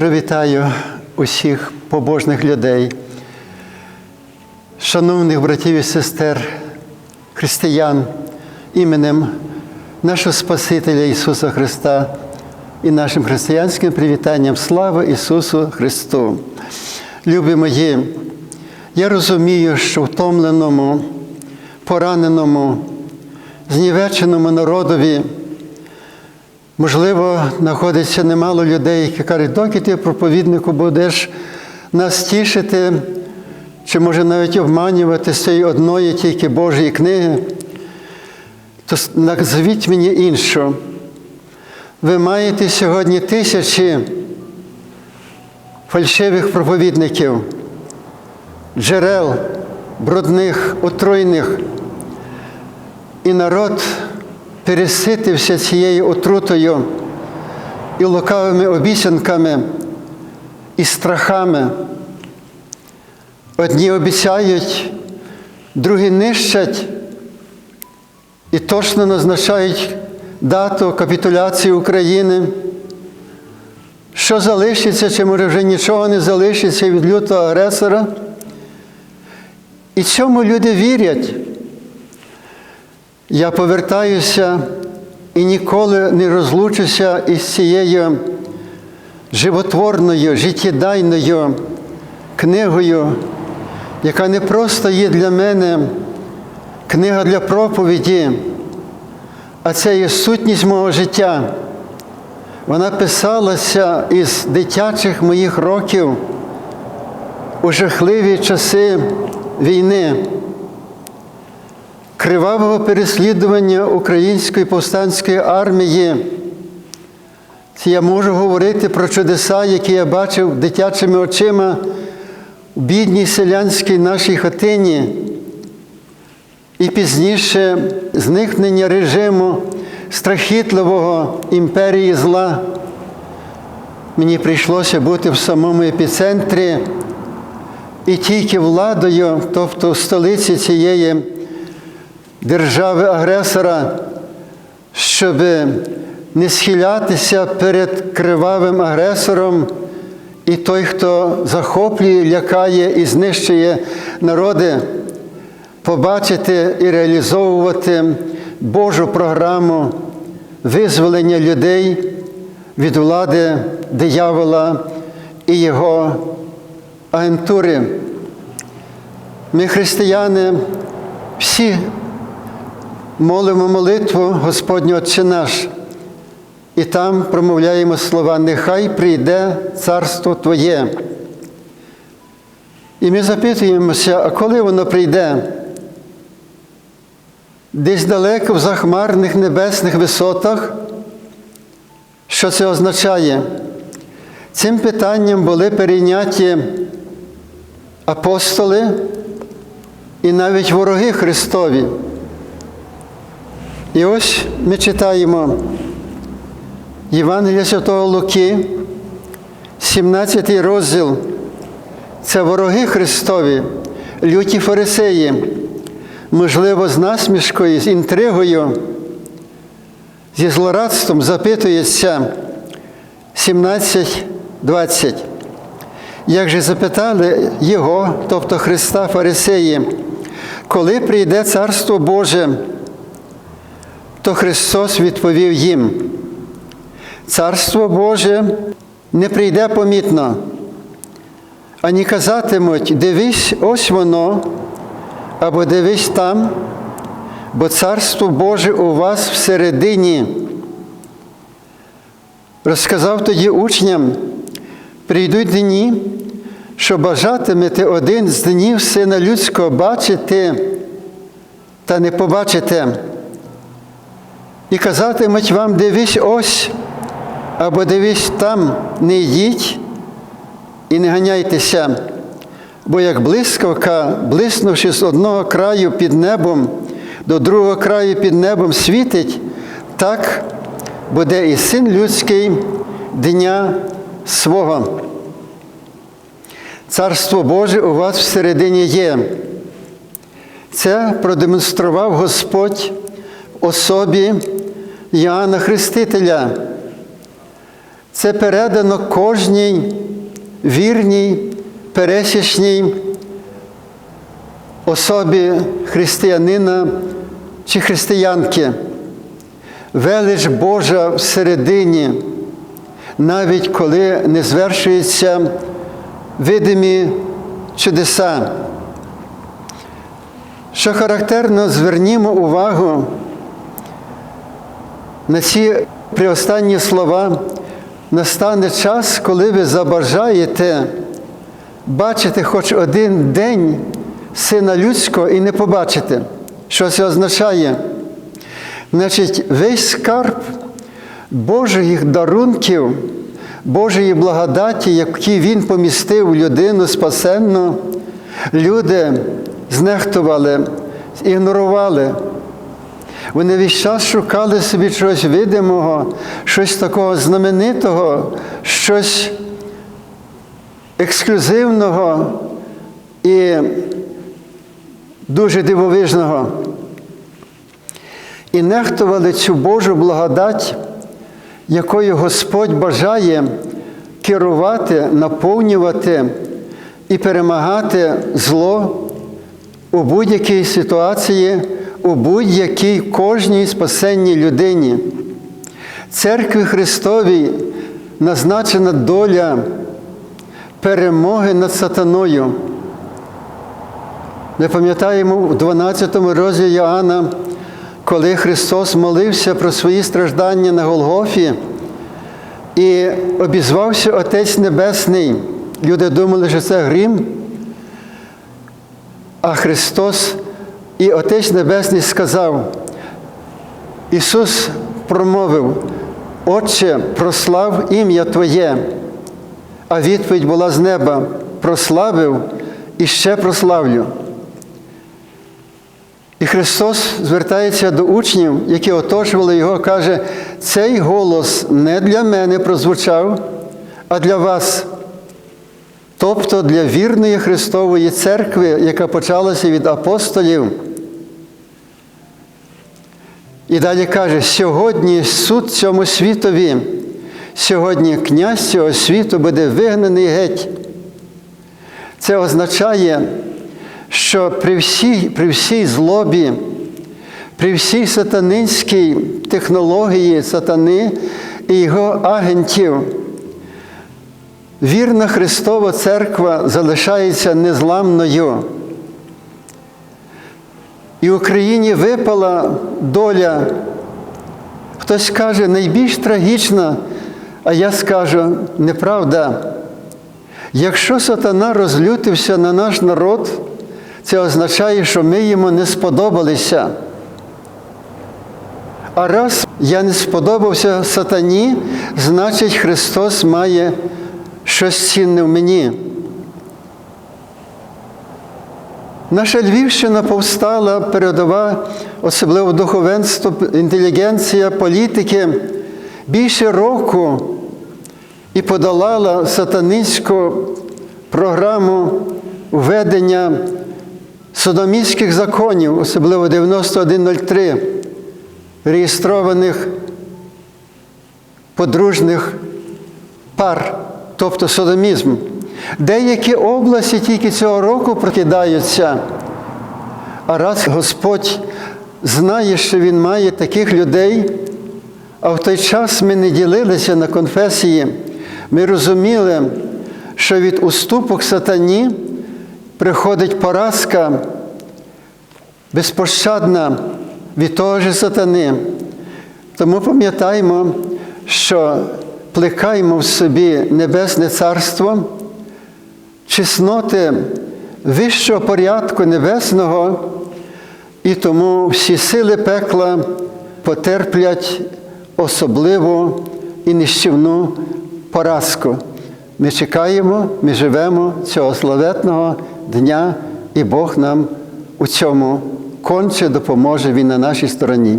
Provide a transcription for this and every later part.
Щиро вітаю усіх побожних людей, шановних братів і сестер, християн іменем нашого Спасителя Ісуса Христа і нашим християнським привітанням слава Ісусу Христу. Любі мої, я розумію, що втомленому, пораненому, знівеченому народові. Можливо, знаходиться немало людей, які кажуть, доки ти проповіднику будеш нас тішити, чи може навіть обманювати з цієї одної тільки Божої книги, то назвіть мені іншу. Ви маєте сьогодні тисячі фальшивих проповідників, джерел брудних, отруйних, і народ переситився цією отрутою і лукавими обіцянками і страхами. Одні обіцяють, другі нищать і точно назначають дату капітуляції України. Що залишиться, чи може вже нічого не залишиться від лютого агресора? І цьому люди вірять. Я повертаюся і ніколи не розлучуся із цією животворною, життєдайною книгою, яка не просто є для мене книга для проповіді, а це є сутність мого життя. Вона писалася із дитячих моїх років у жахливі часи війни кривавого переслідування української повстанської армії. Я можу говорити про чудеса, які я бачив дитячими очима у бідній селянській нашій хатині. І пізніше зникнення режиму страхітливого імперії зла. Мені прийшлося бути в самому епіцентрі і тільки владою, тобто в столиці цієї держави-агресора, щоб не схилятися перед кривавим агресором і той, хто захоплює, лякає і знищує народи, побачити і реалізовувати Божу програму визволення людей від влади диявола і його агентури. Ми, християни, всі молимо молитву Господню Отче наш, і там промовляємо слова Нехай прийде царство Твоє. І ми запитуємося, а коли воно прийде? Десь далеко в захмарних небесних висотах. Що це означає? Цим питанням були перейняті апостоли і навіть вороги Христові. І ось ми читаємо Євангелія Святого Луки, 17 розділ. Це вороги Христові, люті фарисеї, можливо, з насмішкою, з інтригою, зі злорадством запитується 17.20. Як же запитали Його, тобто Христа Фарисеї, коли прийде Царство Боже? То Христос відповів їм, Царство Боже не прийде помітно, ані казатимуть, дивись, ось воно, або дивись там, бо Царство Боже у вас всередині. Розказав тоді учням, прийдуть дні, що бажатимете один з днів Сина Людського бачити та не побачите. І казатимуть вам, дивись ось, або дивись там, не йдіть і не ганяйтеся, бо як блискавка, блиснувши з одного краю під небом, до другого краю під небом світить, так буде і син людський дня свого. Царство Боже у вас всередині є. Це продемонстрував Господь особі Іоанна Хрестителя, Це передано кожній вірній, пересічній особі християнина чи християнки. Велич Божа всередині, навіть коли не звершуються видимі чудеса. Що характерно, звернімо увагу на ці приостанні слова. Настане час, коли ви забажаєте бачити хоч один день Сина Людського і не побачите. Що це означає? Значить, весь скарб Божих дарунків, Божої благодаті, які Він помістив у людину спасенну, люди знехтували, ігнорували. Вони весь час шукали собі чогось видимого, щось такого знаменитого, щось ексклюзивного і дуже дивовижного. І нехтували цю Божу благодать, якою Господь бажає керувати, наповнювати і перемагати зло у будь-якій ситуації, у будь-якій кожній спасенній людині. Церкві Христовій назначена доля перемоги над сатаною. Ми пам'ятаємо в 12 розділі Йоанна, коли Христос молився про свої страждання на Голгофі і обізвався Отець Небесний. Люди думали, що це грім, а Христос і Отець Небесний сказав, Ісус промовив, Отче, прослав ім'я Твоє, а відповідь була з неба: прославив і ще прославлю. І Христос звертається до учнів, які оточували Його, каже, цей голос не для мене прозвучав, а для вас. Тобто для вірної Христової церкви, яка почалася від апостолів. І далі каже, сьогодні суд цьому світові, сьогодні князь цього світу буде вигнаний геть. Це означає, що при всій, при всій злобі, при всій сатанинській технології сатани і його агентів, вірна Христова Церква залишається незламною. І Україні випала доля, хтось каже, найбільш трагічна, а я скажу, неправда. Якщо сатана розлютився на наш народ, це означає, що ми йому не сподобалися. А раз я не сподобався сатані, значить Христос має щось цінне в мені. Наша Львівщина повстала передова, особливо духовенство, інтелігенція, політики більше року і подолала сатанинську програму введення содомістських законів, особливо 9103, реєстрованих подружних пар, тобто содомізм. Деякі області тільки цього року прокидаються, а раз Господь знає, що Він має таких людей, а в той час ми не ділилися на конфесії, ми розуміли, що від уступок сатані приходить поразка безпощадна від того ж сатани. Тому пам'ятаємо, що плекаємо в собі Небесне Царство чесноти вищого порядку небесного, і тому всі сили пекла потерплять особливу і нищівну поразку. Ми чекаємо, ми живемо цього славетного дня, і Бог нам у цьому конче допоможе Він на нашій стороні.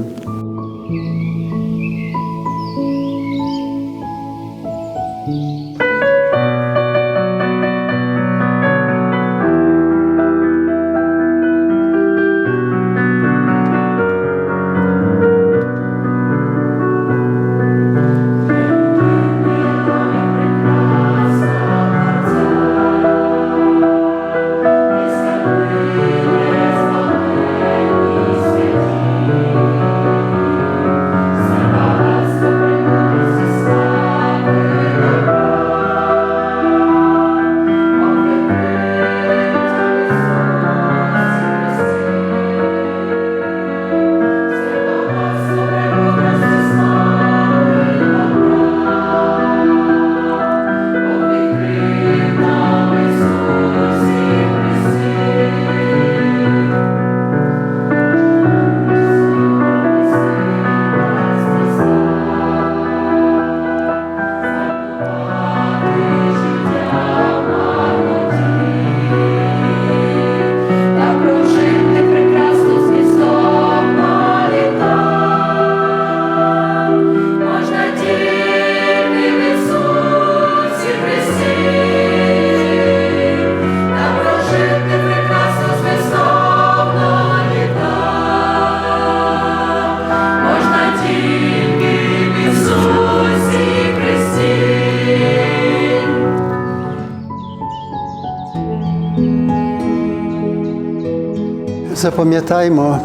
Запам'ятаймо,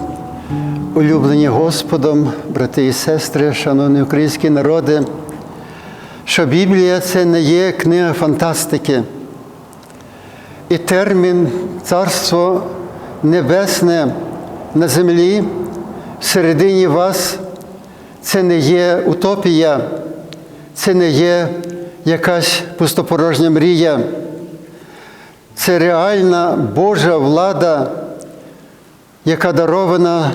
улюблені Господом, брати і сестри, шановні українські народи, що Біблія це не є книга фантастики. І термін Царство Небесне на землі всередині вас це не є утопія, це не є якась пустопорожня мрія. Це реальна Божа влада, яка дарована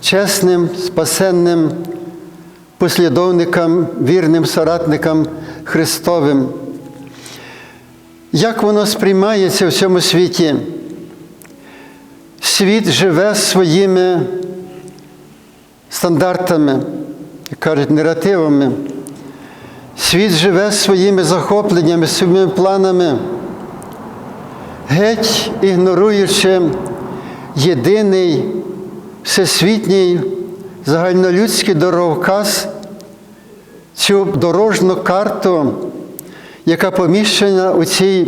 чесним, спасенним послідовникам, вірним соратникам Христовим. Як воно сприймається в цьому світі? Світ живе своїми стандартами, як кажуть, наративами. Світ живе своїми захопленнями, своїми планами, геть ігноруючи єдиний всесвітній загальнолюдський дороговказ, цю дорожну карту, яка поміщена у цій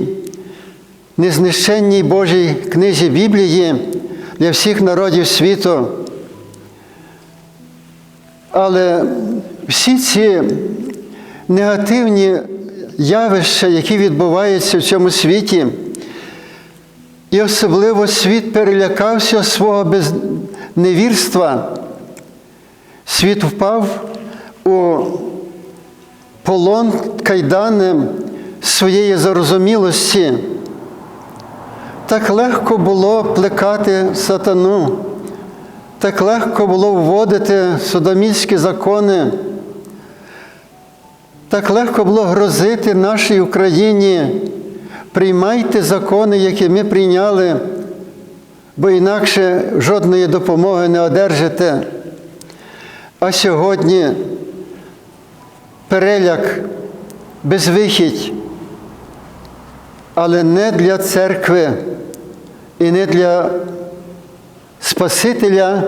незнищенній Божій книзі Біблії для всіх народів світу. Але всі ці негативні явища, які відбуваються в цьому світі, і особливо світ перелякався свого безневірства. Світ впав у полон кайданем своєї зарозумілості. Так легко було плекати сатану, так легко було вводити содомільські закони, так легко було грозити нашій Україні. Приймайте закони, які ми прийняли, бо інакше жодної допомоги не одержите. А сьогодні переляк, безвихідь, але не для церкви і не для Спасителя,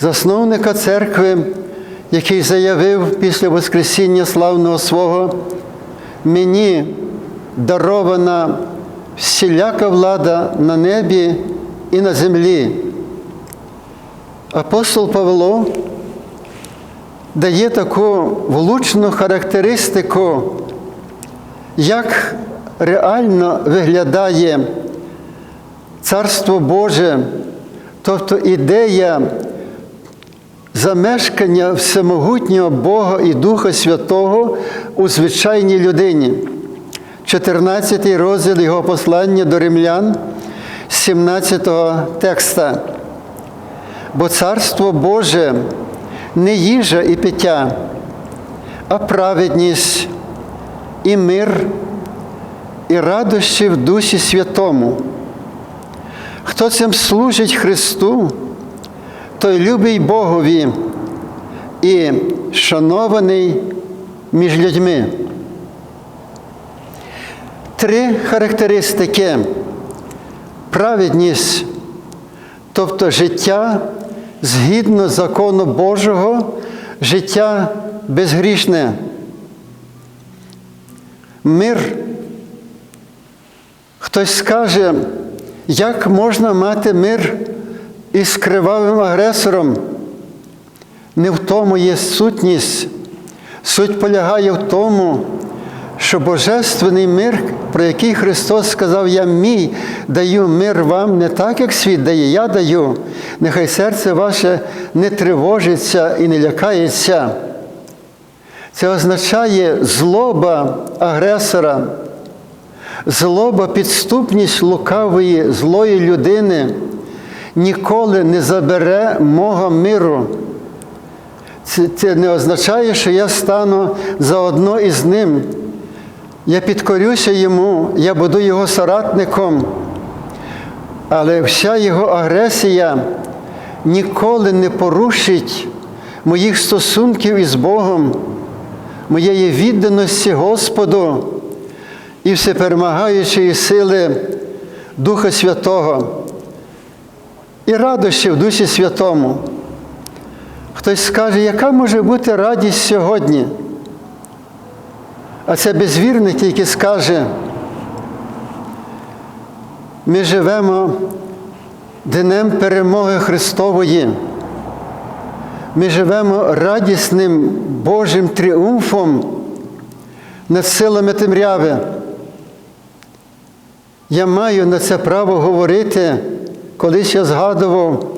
засновника церкви, який заявив після Воскресіння славного свого, мені дарована всіляка влада на небі і на землі. Апостол Павло дає таку влучну характеристику, як реально виглядає Царство Боже, тобто ідея замешкання всемогутнього Бога і Духа Святого у звичайній людині. 14 розділ його послання до римлян, 17 текста. Бо Царство Боже не їжа і пиття, а праведність і мир, і радощі в Дусі Святому. Хто цим служить Христу, той любий Богові і шанований між людьми. Три характеристики. Праведність, тобто життя згідно закону Божого, життя безгрішне. Мир. Хтось скаже, як можна мати мир із кривавим агресором? Не в тому є сутність. Суть полягає в тому, що Божественний мир, про який Христос сказав, Я мій даю мир вам не так, як світ дає, я даю. Нехай серце ваше не тривожиться і не лякається. Це означає злоба агресора, злоба, підступність лукавої, злої людини ніколи не забере мого миру. Це, не означає, що я стану заодно із ним. Я підкорюся йому, я буду його соратником, але вся його агресія ніколи не порушить моїх стосунків із Богом, моєї відданості Господу і всеперемагаючої сили Духа Святого і радощі в Дусі Святому. Хтось скаже, яка може бути радість сьогодні? А це безвірник тільки скаже, ми живемо днем перемоги Христової. Ми живемо радісним Божим тріумфом над силами темряви. Я маю на це право говорити, колись я згадував,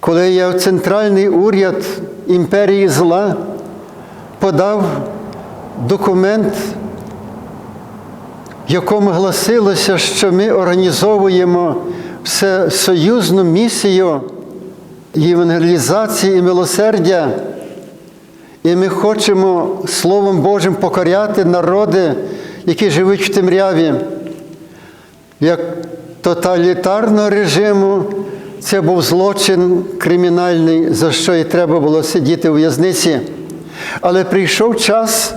коли я в центральний уряд імперії зла подав документ, в якому гласилося, що ми організовуємо всесоюзну місію євангелізації і милосердя, і ми хочемо Словом Божим покоряти народи, які живуть в темряві. Як тоталітарного режиму це був злочин кримінальний, за що і треба було сидіти у в'язниці. Але прийшов час,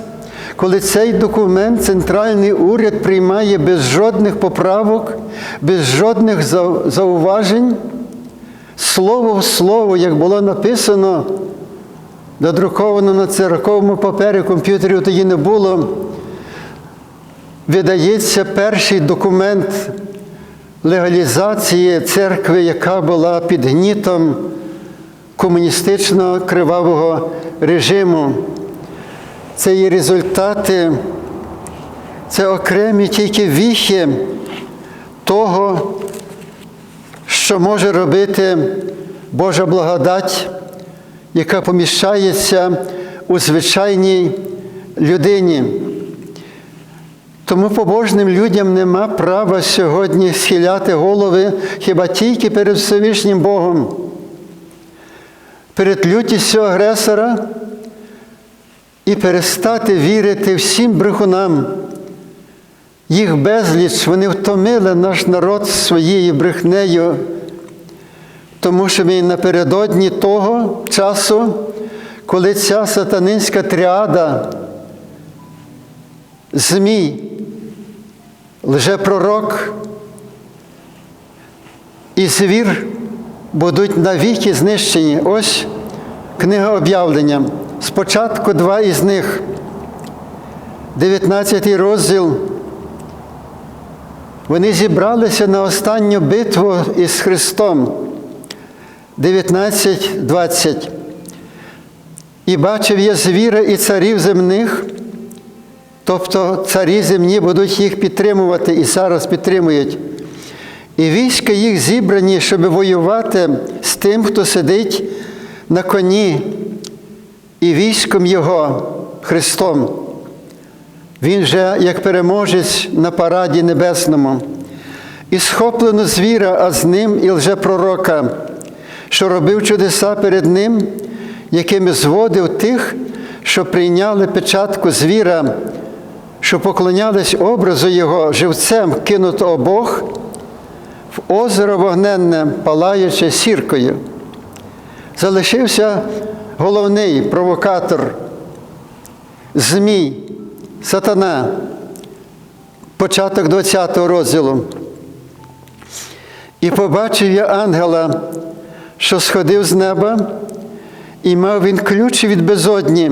коли цей документ центральний уряд приймає без жодних поправок, без жодних зауважень, слово в слово, як було написано, додруковано на церковному папері, комп'ютерів тоді не було. Видається перший документ легалізації церкви, яка була під гнітом комуністичного кривавого режиму. Це є результати, це окремі тільки віхи того, що може робити Божа благодать, яка поміщається у звичайній людині. Тому побожним людям нема права сьогодні схиляти голови хіба тільки перед Всевишнім Богом, перед лютістю агресора і перестати вірити всім брехунам. Їх безліч вони втомили наш народ своєю брехнею, тому що ми напередодні того часу, коли ця сатанинська тріада, Змій, лжепророк і звір будуть навіки знищені. Ось книга об'явлення. Спочатку два із них, 19 розділ. Вони зібралися на останню битву із Христом. 19.20. І бачив я звіра і царів земних. Тобто царі земні будуть їх підтримувати і зараз підтримують. І війська їх зібрані, щоб воювати з тим, хто сидить на коні, і військом Його Христом. Він же, як переможець на параді небесному, і схоплено звіра, а з ним і лжепророка, що робив чудеса перед ним, якими зводив тих, що прийняли печатку звіра що поклонялись образу Його живцем кинутого Бог в озеро вогненне, палаюче сіркою. Залишився головний провокатор, Змій, сатана, початок 20 розділу. І побачив я ангела, що сходив з неба, і мав він ключ від безодні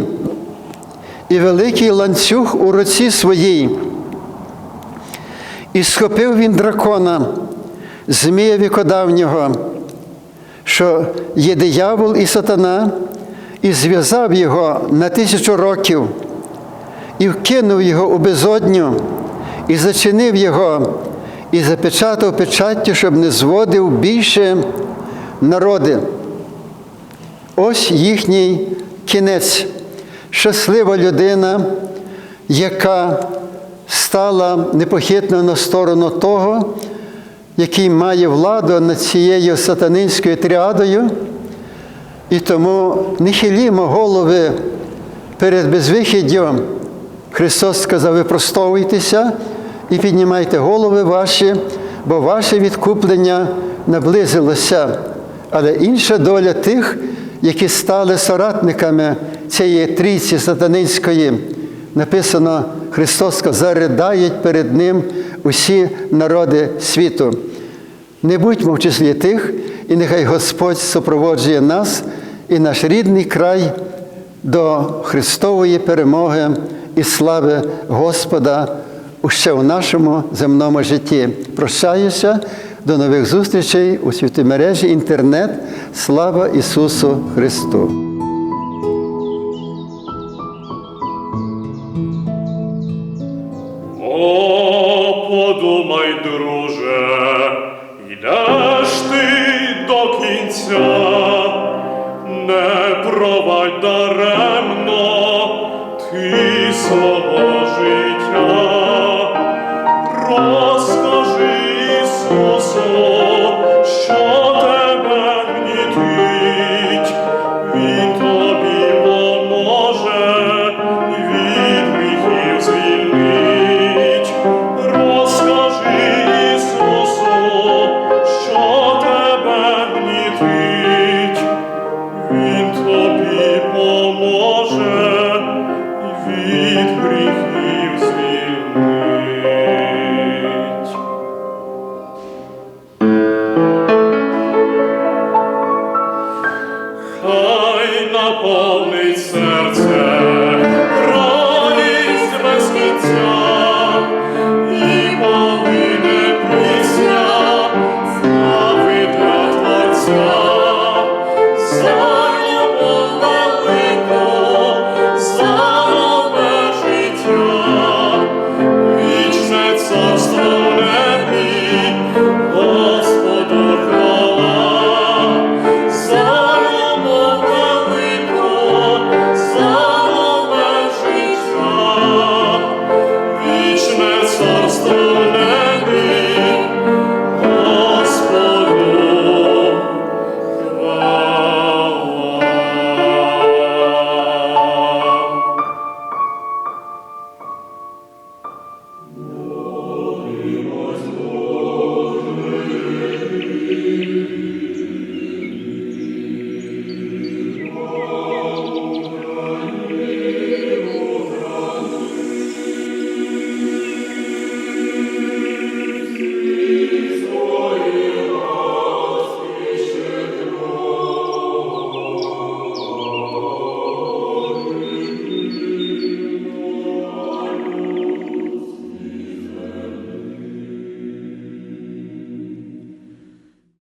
і великий ланцюг у руці своїй. І схопив він дракона, Змія вікодавнього, що є диявол і сатана, і зв'язав його на тисячу років, і вкинув його у безодню, і зачинив його, і запечатав печаттю, щоб не зводив більше народи. Ось їхній кінець щаслива людина, яка стала непохитно на сторону того, який має владу над цією сатанинською тріадою. І тому не хилімо голови перед безвихіддю. Христос сказав, випростовуйтеся і піднімайте голови ваші, бо ваше відкуплення наблизилося. Але інша доля тих, які стали соратниками цієї трійці сатанинської, написано, Христос сказав, заридають перед Ним усі народи світу. Не будьмо в числі тих, і нехай Господь супроводжує нас і наш рідний край до Христової перемоги і слави Господа ще у нашому земному житті. Прощаюся До нових зустрічей у святій мережі інтернет. Слава Ісусу Христу! О, подумай, друже,